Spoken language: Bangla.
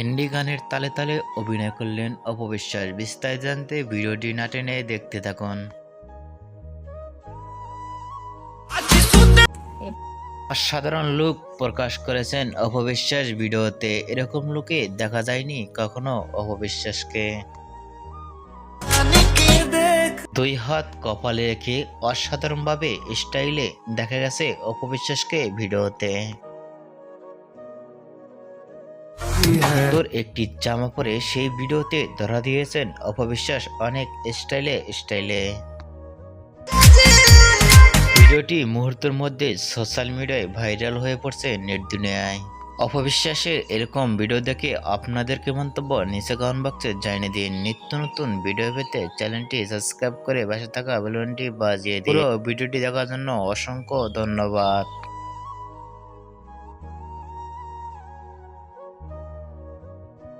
হিন্দি গানের তালে তালে অভিনয় করলেন অপবিশ্বাস। বিস্তারিত জানতে ভিডিওটি না টেনে দেখতে থাকুন। অসাধারণ লুক প্রকাশ করেছেন অপবিশ্বাস ভিডিওতে। এরকম লুকে দেখা যায়নি কখনো অপবিশ্বাসকে। দুই হাত কপালে রেখে অসাধারণভাবে স্টাইলে দেখা গেছে অপবিশ্বাসকে ভিডিওতে। তোর একটি জামা পরে সেই ভিডিওতে ধরা দিয়েছেন অপবিশ্বাস অনেক স্টাইলে স্টাইলে। ভিডিওটি মুহূর্তের মধ্যে সোশ্যাল মিডিয়ায় ভাইরাল হয়ে পড়ছে নেট দুনিয়ায়। অপবিশ্বাসের এরকম ভিডিও দেখে আপনাদেরকে মন্তব্য নিচে কমেন্ট বক্সে জানিয়ে দিন। নিত্য নতুন ভিডিও পেতে চ্যানেলটি সাবস্ক্রাইব করে পাশে থাকা বেলুনটি বাজিয়ে দিন। ভিডিওটি দেখার জন্য অসংখ্য ধন্যবাদ।